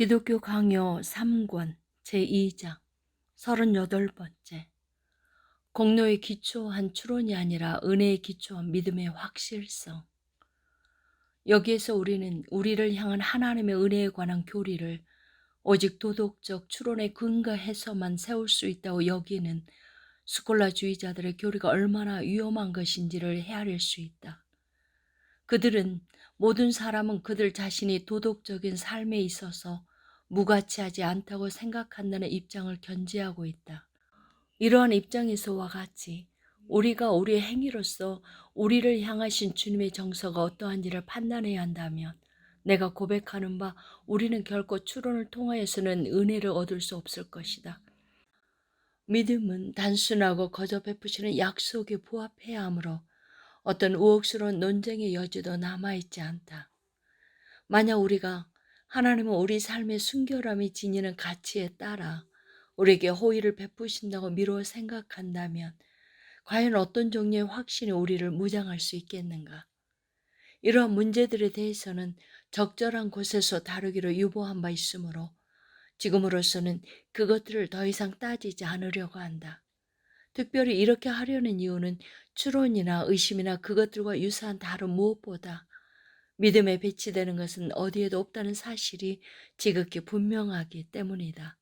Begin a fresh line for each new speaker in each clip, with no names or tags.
기독교 강요 3권 제2장 38번째 공로에 기초한 추론이 아니라 은혜에 기초한 믿음의 확실성 여기에서 우리는 우리를 향한 하나님의 은혜에 관한 교리를 오직 도덕적 추론에 근거해서만 세울 수 있다고 여기는 스콜라주의자들의 교리가 얼마나 위험한 것인지를 헤아릴 수 있다. 그들은 모든 사람은 그들 자신이 도덕적인 삶에 있어서 무가치하지 않다고 생각한다는 입장을 견지하고 있다. 이러한 입장에서와 같이 우리가 우리의 행위로서 우리를 향하신 주님의 정서가 어떠한지를 판단해야 한다면 내가 고백하는 바 우리는 결코 추론을 통하여서는 은혜를 얻을 수 없을 것이다. 믿음은 단순하고 거저 베푸시는 약속에 부합해야 하므로 어떤 우혹스러운 논쟁의 여지도 남아있지 않다. 만약 우리가 하나님은 우리 삶의 순결함이 지니는 가치에 따라 우리에게 호의를 베푸신다고 미루어 생각한다면 과연 어떤 종류의 확신이 우리를 무장할 수 있겠는가? 이러한 문제들에 대해서는 적절한 곳에서 다루기로 유보한 바 있으므로 지금으로서는 그것들을 더 이상 따지지 않으려고 한다. 특별히 이렇게 하려는 이유는 추론이나 의심이나 그것들과 유사한 다른 무엇보다 믿음에 배치되는 것은 어디에도 없다는 사실이 지극히 분명하기 때문이다.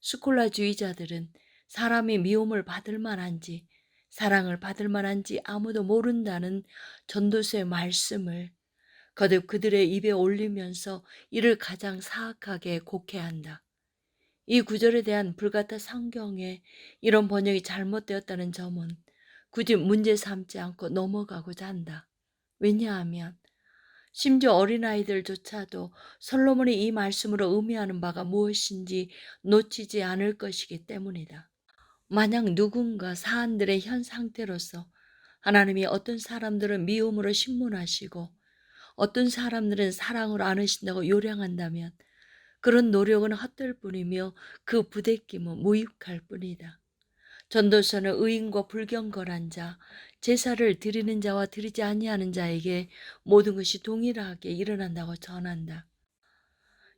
스콜라주의자들은 사람이 미움을 받을 만한지 사랑을 받을 만한지 아무도 모른다는 전도서의 말씀을 거듭 그들의 입에 올리면서 이를 가장 사악하게 곡해한다. 이 구절에 대한 불가타 성경에 이런 번역이 잘못되었다는 점은 굳이 문제 삼지 않고 넘어가고자 한다. 왜냐하면 심지어 어린아이들조차도 솔로몬이 이 말씀으로 의미하는 바가 무엇인지 놓치지 않을 것이기 때문이다. 만약 누군가 사안들의 현 상태로서 하나님이 어떤 사람들은 미움으로 신문하시고 어떤 사람들은 사랑으로 안으신다고 요량한다면 그런 노력은 헛될 뿐이며 그 부대낌은 무익할 뿐이다. 전도서는 의인과 불경건한 자, 제사를 드리는 자와 드리지 아니하는 자에게 모든 것이 동일하게 일어난다고 전한다.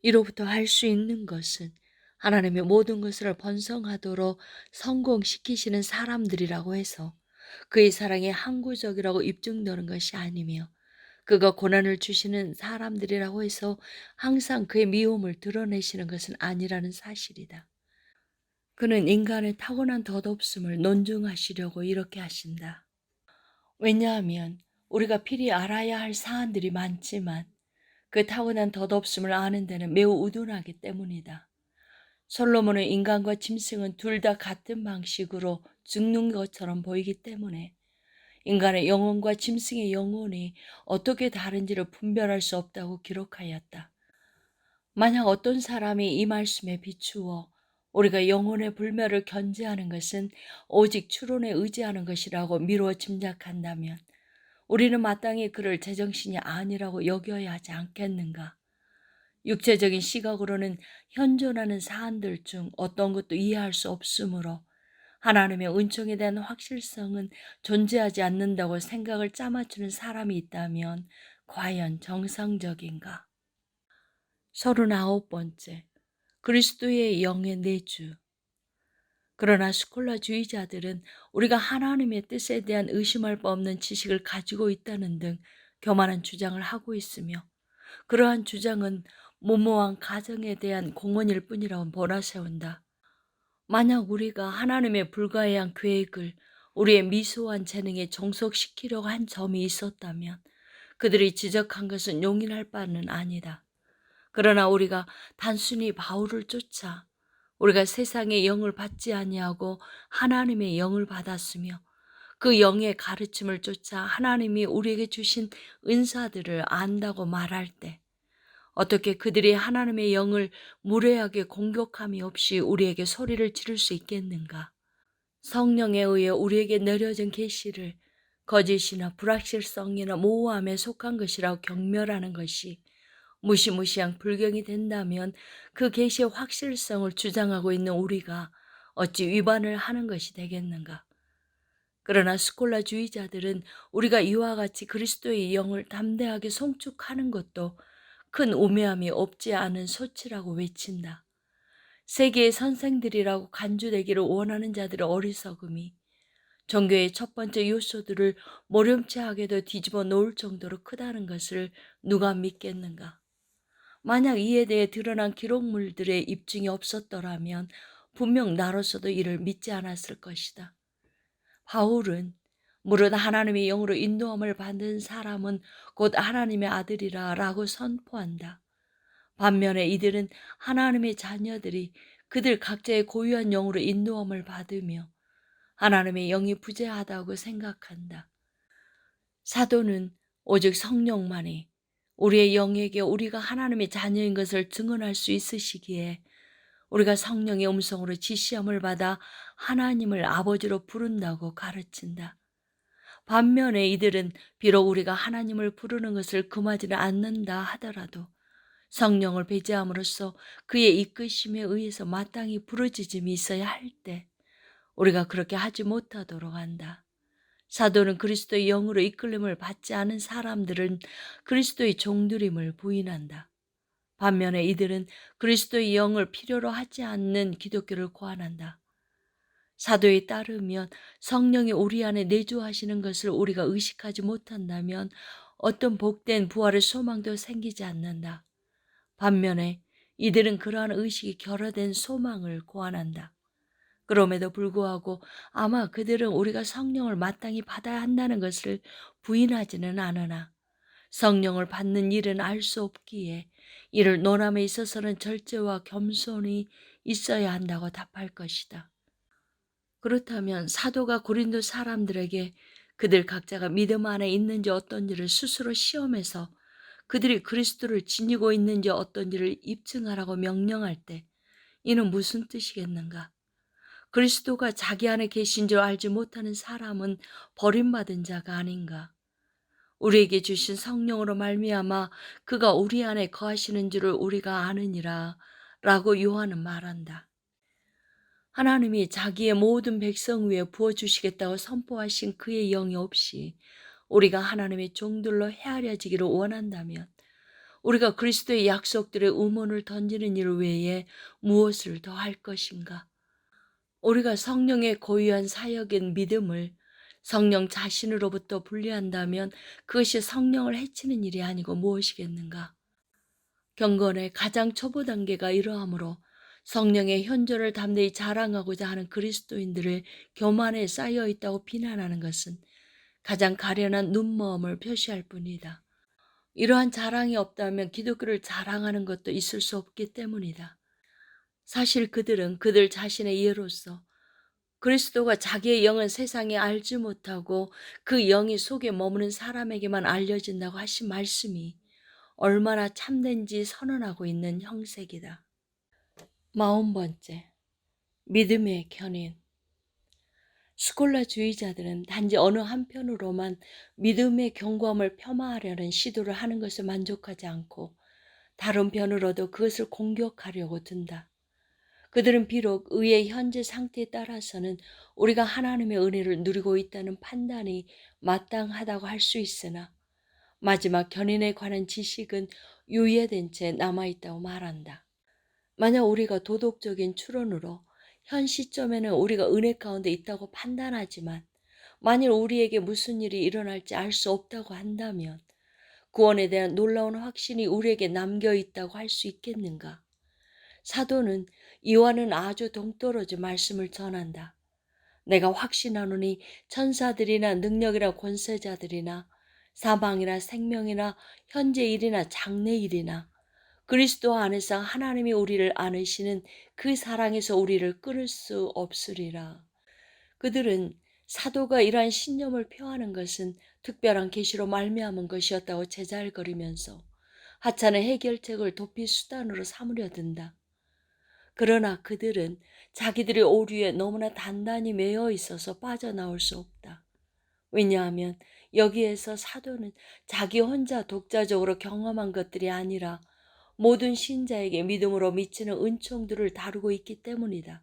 이로부터 할 수 있는 것은 하나님의 모든 것을 번성하도록 성공시키시는 사람들이라고 해서 그의 사랑이 항구적이라고 입증되는 것이 아니며 그가 고난을 주시는 사람들이라고 해서 항상 그의 미움을 드러내시는 것은 아니라는 사실이다. 그는 인간의 타고난 덧없음을 논증하시려고 이렇게 하신다. 왜냐하면 우리가 필히 알아야 할 사안들이 많지만 그 타고난 덧없음을 아는 데는 매우 우둔하기 때문이다. 솔로몬은 인간과 짐승은 둘 다 같은 방식으로 죽는 것처럼 보이기 때문에 인간의 영혼과 짐승의 영혼이 어떻게 다른지를 분별할 수 없다고 기록하였다. 만약 어떤 사람이 이 말씀에 비추어 우리가 영혼의 불멸을 견제하는 것은 오직 추론에 의지하는 것이라고 미루어 짐작한다면 우리는 마땅히 그를 제정신이 아니라고 여겨야 하지 않겠는가? 육체적인 시각으로는 현존하는 사안들 중 어떤 것도 이해할 수 없으므로 하나님의 은총에 대한 확실성은 존재하지 않는다고 생각을 짜맞추는 사람이 있다면 과연 정상적인가? 서른아홉 번째. 그리스도의 영의 내주. 그러나 스콜라주의자들은 우리가 하나님의 뜻에 대한 의심할 바 없는 지식을 가지고 있다는 등 교만한 주장을 하고 있으며 그러한 주장은 모모한 가정에 대한 공헌일 뿐이라고 몰아세운다. 만약 우리가 하나님의 불가해한 계획을 우리의 미소한 재능에 종속시키려고 한 점이 있었다면 그들이 지적한 것은 용인할 바는 아니다. 그러나 우리가 단순히 바울을 쫓아 우리가 세상의 영을 받지 아니하고 하나님의 영을 받았으며 그 영의 가르침을 쫓아 하나님이 우리에게 주신 은사들을 안다고 말할 때 어떻게 그들이 하나님의 영을 무례하게 공격함이 없이 우리에게 소리를 지를 수 있겠는가? 성령에 의해 우리에게 내려진 계시를 거짓이나 불확실성이나 모호함에 속한 것이라고 경멸하는 것이 무시무시한 불경이 된다면 그 계시의 확실성을 주장하고 있는 우리가 어찌 위반을 하는 것이 되겠는가? 그러나 스콜라주의자들은 우리가 이와 같이 그리스도의 영을 담대하게 송축하는 것도 큰 우매함이 없지 않은 소치라고 외친다. 세계의 선생들이라고 간주되기를 원하는 자들의 어리석음이 종교의 첫 번째 요소들을 모렴치하게도 뒤집어 놓을 정도로 크다는 것을 누가 믿겠는가? 만약 이에 대해 드러난 기록물들의 입증이 없었더라면 분명 나로서도 이를 믿지 않았을 것이다. 바울은 무릇 하나님의 영으로 인도함을 받은 사람은 곧 하나님의 아들이라 라고 선포한다. 반면에 이들은 하나님의 자녀들이 그들 각자의 고유한 영으로 인도함을 받으며 하나님의 영이 부재하다고 생각한다. 사도는 오직 성령만이 우리의 영에게 우리가 하나님의 자녀인 것을 증언할 수 있으시기에 우리가 성령의 음성으로 지시함을 받아 하나님을 아버지로 부른다고 가르친다. 반면에 이들은 비록 우리가 하나님을 부르는 것을 금하지는 않는다 하더라도 성령을 배제함으로써 그의 이끄심에 의해서 마땅히 부르짖음이 있어야 할 때 우리가 그렇게 하지 못하도록 한다. 사도는 그리스도의 영으로 이끌림을 받지 않은 사람들은 그리스도의 종들임을 부인한다. 반면에 이들은 그리스도의 영을 필요로 하지 않는 기독교를 고안한다. 사도에 따르면 성령이 우리 안에 내주하시는 것을 우리가 의식하지 못한다면 어떤 복된 부활의 소망도 생기지 않는다. 반면에 이들은 그러한 의식이 결여된 소망을 고안한다. 그럼에도 불구하고 아마 그들은 우리가 성령을 마땅히 받아야 한다는 것을 부인하지는 않으나 성령을 받는 일은 알 수 없기에 이를 논함에 있어서는 절제와 겸손이 있어야 한다고 답할 것이다. 그렇다면 사도가 고린도 사람들에게 그들 각자가 믿음 안에 있는지 어떤지를 스스로 시험해서 그들이 그리스도를 지니고 있는지 어떤지를 입증하라고 명령할 때 이는 무슨 뜻이겠는가? 그리스도가 자기 안에 계신 줄 알지 못하는 사람은 버림받은 자가 아닌가? 우리에게 주신 성령으로 말미암아 그가 우리 안에 거하시는 줄을 우리가 아느니라 라고 요한은 말한다. 하나님이 자기의 모든 백성 위에 부어주시겠다고 선포하신 그의 영이 없이 우리가 하나님의 종들로 헤아려지기를 원한다면 우리가 그리스도의 약속들의 의문을 던지는 일 외에 무엇을 더 할 것인가? 우리가 성령의 고유한 사역인 믿음을 성령 자신으로부터 분리한다면 그것이 성령을 해치는 일이 아니고 무엇이겠는가? 경건의 가장 초보 단계가 이러하므로 성령의 현존을 담대히 자랑하고자 하는 그리스도인들을 교만에 쌓여 있다고 비난하는 것은 가장 가련한 눈머음을 표시할 뿐이다. 이러한 자랑이 없다면 기독교를 자랑하는 것도 있을 수 없기 때문이다. 사실 그들은 그들 자신의 예로서 그리스도가 자기의 영은 세상에 알지 못하고 그 영이 속에 머무는 사람에게만 알려진다고 하신 말씀이 얼마나 참된지 선언하고 있는 형색이다. 마흔 번째, 믿음의 견인. 스콜라주의자들은 단지 어느 한편으로만 믿음의 경고함을 폄하하려는 시도를 하는 것을 만족하지 않고 다른 편으로도 그것을 공격하려고 든다. 그들은 비록 의의 현재 상태에 따라서는 우리가 하나님의 은혜를 누리고 있다는 판단이 마땅하다고 할 수 있으나 마지막 견인에 관한 지식은 유예된 채 남아있다고 말한다. 만약 우리가 도덕적인 추론으로 현 시점에는 우리가 은혜 가운데 있다고 판단하지만 만일 우리에게 무슨 일이 일어날지 알 수 없다고 한다면 구원에 대한 놀라운 확신이 우리에게 남겨 있다고 할 수 있겠는가? 사도는 이와는 아주 동떨어진 말씀을 전한다. 내가 확신하노니 천사들이나 능력이나 권세자들이나 사방이나 생명이나 현재 일이나 장래 일이나 그리스도 안에서 하나님이 우리를 안으시는 그 사랑에서 우리를 끊을 수 없으리라. 그들은 사도가 이러한 신념을 표하는 것은 특별한 계시로 말미암은 것이었다고 제잘거리면서 하찮은 해결책을 도피 수단으로 삼으려 든다. 그러나 그들은 자기들의 오류에 너무나 단단히 매여 있어서 빠져나올 수 없다. 왜냐하면 여기에서 사도는 자기 혼자 독자적으로 경험한 것들이 아니라 모든 신자에게 믿음으로 미치는 은총들을 다루고 있기 때문이다.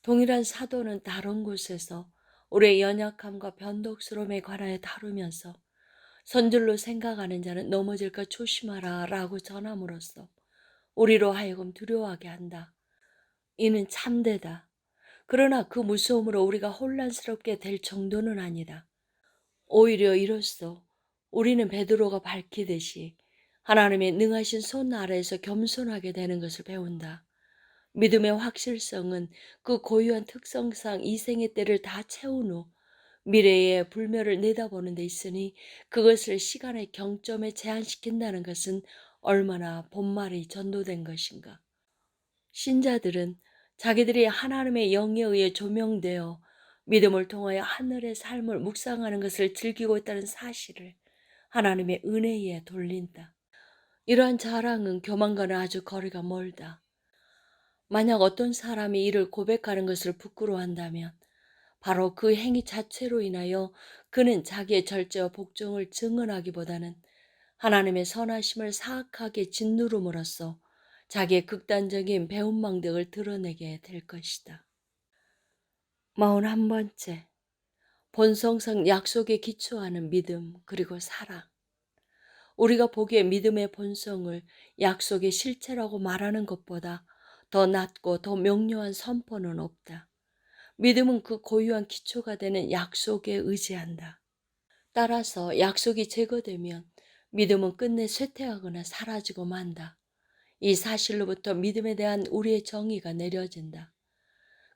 동일한 사도는 다른 곳에서 우리의 연약함과 변덕스러움에 관하여 다루면서 선줄로 생각하는 자는 넘어질까 조심하라 라고 전함으로써 우리로 하여금 두려워하게 한다. 이는 참되다. 그러나 그 무서움으로 우리가 혼란스럽게 될 정도는 아니다. 오히려 이로써 우리는 베드로가 밝히듯이 하나님의 능하신 손 아래에서 겸손하게 되는 것을 배운다. 믿음의 확실성은 그 고유한 특성상 이 생의 때를 다 채운 후 미래의 불멸을 내다보는 데 있으니 그것을 시간의 경점에 제한시킨다는 것은 얼마나 본말이 전도된 것인가. 신자들은 자기들이 하나님의 영에 의해 조명되어 믿음을 통하여 하늘의 삶을 묵상하는 것을 즐기고 있다는 사실을 하나님의 은혜에 돌린다. 이러한 자랑은 교만과는 아주 거리가 멀다. 만약 어떤 사람이 이를 고백하는 것을 부끄러워한다면 바로 그 행위 자체로 인하여 그는 자기의 절제와 복종을 증언하기보다는 하나님의 선하심을 사악하게 짓누름으로써 자기의 극단적인 배운망 등을 드러내게 될 것이다. 마흔한 번째, 본성상 약속에 기초하는 믿음 그리고 사랑. 우리가 보기에 믿음의 본성을 약속의 실체라고 말하는 것보다 더 낮고 더 명료한 선포는 없다. 믿음은 그 고유한 기초가 되는 약속에 의지한다. 따라서 약속이 제거되면 믿음은 끝내 쇠퇴하거나 사라지고 만다. 이 사실로부터 믿음에 대한 우리의 정의가 내려진다.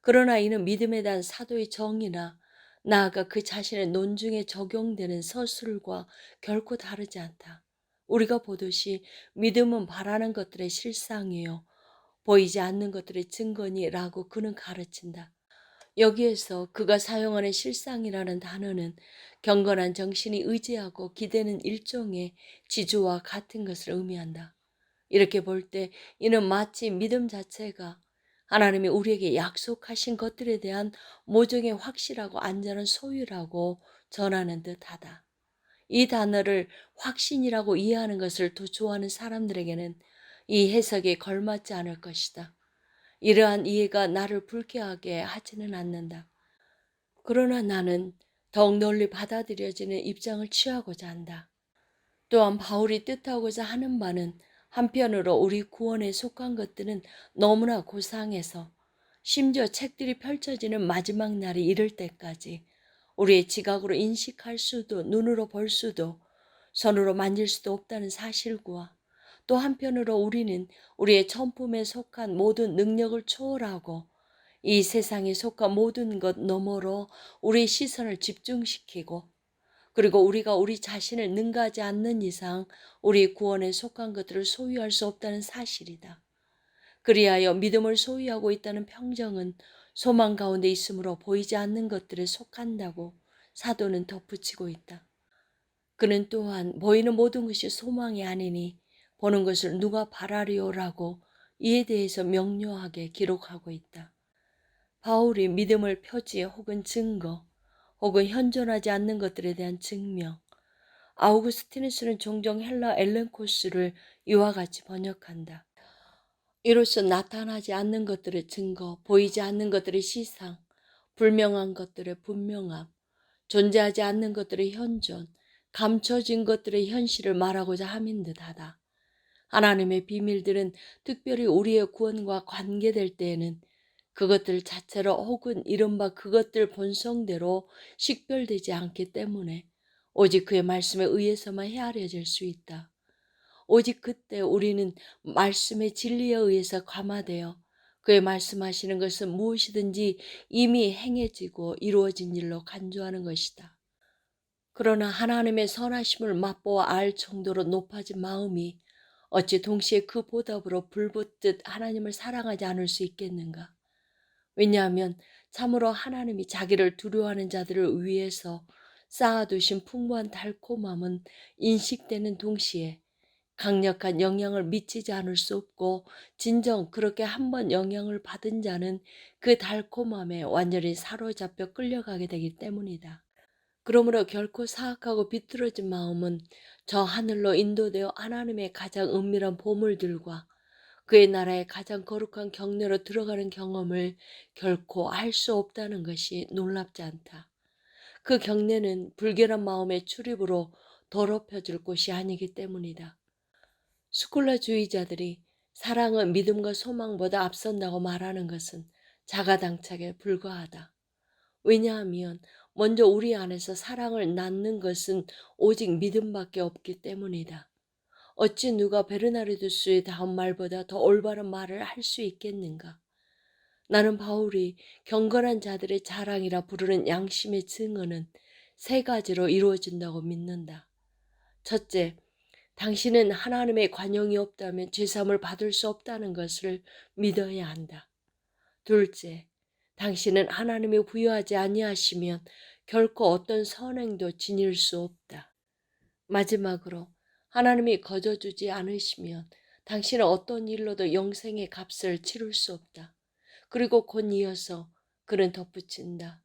그러나 이는 믿음에 대한 사도의 정의나 나아가 그 자신의 논중에 적용되는 서술과 결코 다르지 않다. 우리가 보듯이 믿음은 바라는 것들의 실상이요. 보이지 않는 것들의 증거니라고 그는 가르친다. 여기에서 그가 사용하는 실상이라는 단어는 경건한 정신이 의지하고 기대는 일종의 지주와 같은 것을 의미한다. 이렇게 볼 때 이는 마치 믿음 자체가 하나님이 우리에게 약속하신 것들에 대한 모종의 확실하고 안전한 소유라고 전하는 듯하다. 이 단어를 확신이라고 이해하는 것을 더 좋아하는 사람들에게는 이 해석에 걸맞지 않을 것이다. 이러한 이해가 나를 불쾌하게 하지는 않는다. 그러나 나는 더욱 널리 받아들여지는 입장을 취하고자 한다. 또한 바울이 뜻하고자 하는 바는 한편으로 우리 구원에 속한 것들은 너무나 고상해서 심지어 책들이 펼쳐지는 마지막 날이 이를 때까지 우리의 지각으로 인식할 수도 눈으로 볼 수도 손으로 만질 수도 없다는 사실과 또 한편으로 우리는 우리의 천품에 속한 모든 능력을 초월하고 이 세상에 속한 모든 것 너머로 우리의 시선을 집중시키고 그리고 우리가 우리 자신을 능가하지 않는 이상 우리 구원에 속한 것들을 소유할 수 없다는 사실이다. 그리하여 믿음을 소유하고 있다는 평정은 소망 가운데 있으므로 보이지 않는 것들에 속한다고 사도는 덧붙이고 있다. 그는 또한 보이는 모든 것이 소망이 아니니 보는 것을 누가 바라리오라고 이에 대해서 명료하게 기록하고 있다. 바울이 믿음을 표지 혹은 증거, 혹은 현존하지 않는 것들에 대한 증명. 아우구스티누스는 종종 헬라 엘렌코스를 이와 같이 번역한다. 이로써 나타나지 않는 것들의 증거, 보이지 않는 것들의 시상, 불명한 것들의 분명함, 존재하지 않는 것들의 현존, 감춰진 것들의 현실을 말하고자 함인 듯하다. 하나님의 비밀들은 특별히 우리의 구원과 관계될 때에는 그것들 자체로 혹은 이른바 그것들 본성대로 식별되지 않기 때문에 오직 그의 말씀에 의해서만 헤아려질 수 있다. 오직 그때 우리는 말씀의 진리에 의해서 감화되어 그의 말씀하시는 것은 무엇이든지 이미 행해지고 이루어진 일로 간주하는 것이다. 그러나 하나님의 선하심을 맛보아 알 정도로 높아진 마음이 어찌 동시에 그 보답으로 불붙듯 하나님을 사랑하지 않을 수 있겠는가? 왜냐하면 참으로 하나님이 자기를 두려워하는 자들을 위해서 쌓아두신 풍부한 달콤함은 인식되는 동시에 강력한 영향을 미치지 않을 수 없고 진정 그렇게 한번 영향을 받은 자는 그 달콤함에 완전히 사로잡혀 끌려가게 되기 때문이다. 그러므로 결코 사악하고 비뚤어진 마음은 저 하늘로 인도되어 하나님의 가장 은밀한 보물들과 그의 나라의 가장 거룩한 경내로 들어가는 경험을 결코 할 수 없다는 것이 놀랍지 않다. 그 경내는 불결한 마음의 출입으로 더럽혀질 곳이 아니기 때문이다. 스콜라주의자들이 사랑은 믿음과 소망보다 앞선다고 말하는 것은 자가당착에 불과하다. 왜냐하면 먼저 우리 안에서 사랑을 낳는 것은 오직 믿음밖에 없기 때문이다. 어찌 누가 베르나르두스의 다음 말보다 더 올바른 말을 할 수 있겠는가? 나는 바울이 경건한 자들의 자랑이라 부르는 양심의 증언은 세 가지로 이루어진다고 믿는다. 첫째, 당신은 하나님의 관용이 없다면 죄삼을 받을 수 없다는 것을 믿어야 한다. 둘째, 당신은 하나님이 부여하지 아니하시면 결코 어떤 선행도 지닐 수 없다. 마지막으로 하나님이 거저주지 않으시면 당신은 어떤 일로도 영생의 값을 치를 수 없다. 그리고 곧 이어서 그는 덧붙인다.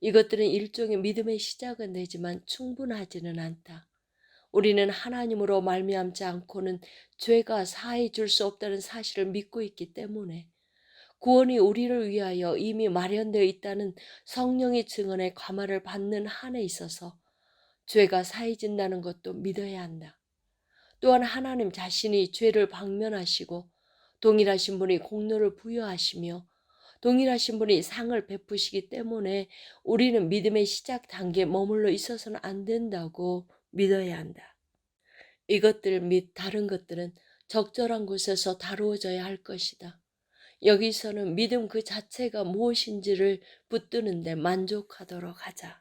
이것들은 일종의 믿음의 시작은 되지만 충분하지는 않다. 우리는 하나님으로 말미암지 않고는 죄가 사해 줄 수 없다는 사실을 믿고 있기 때문에 구원이 우리를 위하여 이미 마련되어 있다는 성령의 증언의 감화를 받는 한에 있어서 죄가 사해진다는 것도 믿어야 한다. 또한 하나님 자신이 죄를 방면하시고 동일하신 분이 공로를 부여하시며 동일하신 분이 상을 베푸시기 때문에 우리는 믿음의 시작 단계에 머물러 있어서는 안 된다고 믿어야 한다. 이것들 및 다른 것들은 적절한 곳에서 다루어져야 할 것이다. 여기서는 믿음 그 자체가 무엇인지를 붙드는데 만족하도록 하자.